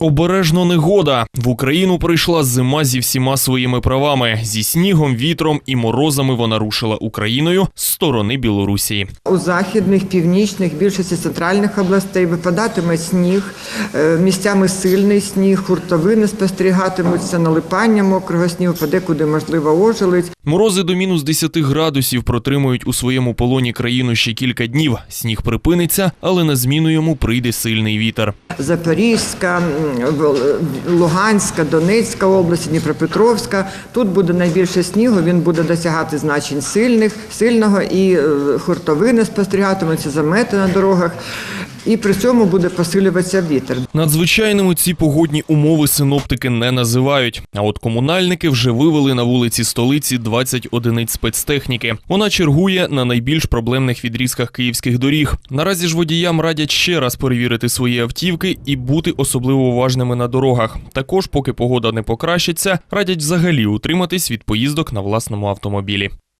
Обережно негода. В Україну прийшла зима зі всіма своїми правами. Зі снігом, вітром і морозами вона рушила Україною з сторони Білорусі. У західних, північних, більшості центральних областей випадатиме сніг, е, місцями сильний сніг, хуртовини спостерігатимуться, налипання мокрого снігу, подекуди можливо ожеледь. Морози до мінус 10 градусів протримують у своєму полоні країну ще кілька днів. Сніг припиниться, але на зміну йому прийде сильний вітер. Запорізька, Луганська, Донецька область, Дніпропетровська. Тут буде найбільше снігу. Він буде досягати значень сильних, сильного і е, хуртовини спостерігатимуться, замети на дорогах. І при цьому буде посилюватися вітер. Надзвичайними ці погодні умови синоптики не називають. А от комунальники вже вивели на вулиці столиці 20 одиниць спецтехніки. Вона чергує на найбільш проблемних відрізках київських доріг. Наразі ж водіям радять ще раз перевірити свої автівки і бути особливо уважними на дорогах. Також, поки погода не покращиться, радять взагалі утриматись від поїздок на власному автомобілі.